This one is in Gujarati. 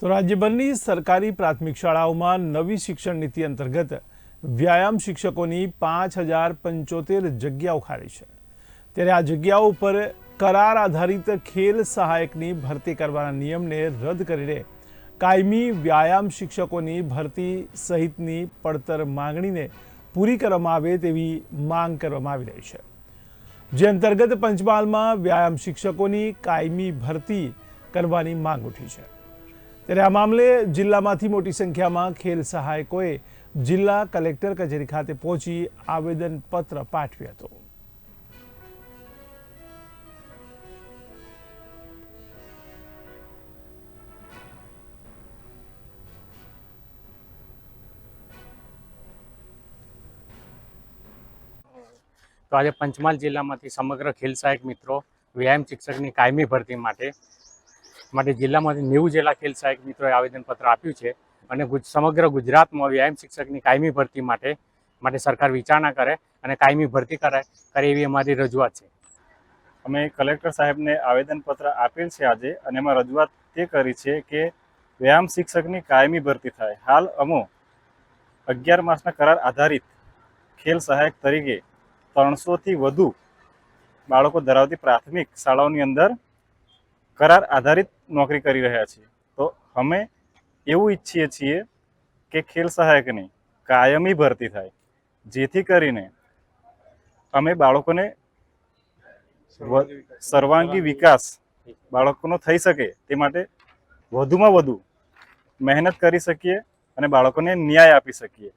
તો રાજ્યભરની સરકારી પ્રાથમિક શાળાઓમાં નવી શિક્ષણ નીતિ અંતર્ગત વ્યાયામ શિક્ષકોની પાંચ હજાર પંચોતેર જગ્યાઓ ખાલી છે. ત્યારે આ જગ્યાઓ ઉપર કરાર આધારિત ખેલ સહાયકની ભરતી કરવાના નિયમને રદ કરીને કાયમી વ્યાયામ શિક્ષકોની ભરતી સહિતની પડતર માંગણીને પૂરી કરવામાં આવે તેવી માંગ કરવામાં આવી રહી છે. જે અંતર્ગત પંચમહાલમાં વ્યાયામ શિક્ષકોની કાયમી ભરતી કરવાની માંગ ઉઠી છે. ત્યારે આ મામલે જિલ્લામાંથી મોટી સંખ્યામાં ખેલ સહાયકોએ જિલ્લા કલેક્ટર કચેરી ખાતે પહોંચી આવેદનપત્ર પાઠવ્યું હતું. તો આજે પંચમહાલ જિલ્લામાંથી સમગ્ર ખેલ સહાયક મિત્રો, વ્યાયામ શિક્ષકની કાયમી ભરતી માટે માટે જિલ્લામાંથી નેવું જેટલા ખેલ સહાયક મિત્રોએ આવેદનપત્ર આપ્યું છે અને સમગ્ર ગુજરાતમાં વ્યાયામ શિક્ષકની કાયમી ભરતી માટે માટે સરકાર વિચારણા કરે અને કાયમી ભરતી કરે કરે એવી અમારી રજૂઆત છે. અમે કલેક્ટર સાહેબને આવેદનપત્ર આપેલ છે આજે અને એમાં રજૂઆત તે કરી છે કે વ્યાયામ શિક્ષકની કાયમી ભરતી થાય. હાલ અમો અગિયાર માસના કરાર આધારિત ખેલ સહાયક તરીકે ત્રણસોથી વધુ બાળકો ધરાવતી પ્રાથમિક શાળાઓની અંદર કરાર આધારિત નોકરી કરી રહ્યા છીએ. તો અમે એવું ઈચ્છીએ છીએ કે ખેલ સહાયકની કાયમી ભરતી થાય, જેથી કરીને અમે બાળકોને સર્વાંગી વિકાસ બાળકોનો થઈ શકે તે માટે વધુમાં વધુ મહેનત કરી શકીએ અને બાળકોને ન્યાય આપી શકીએ.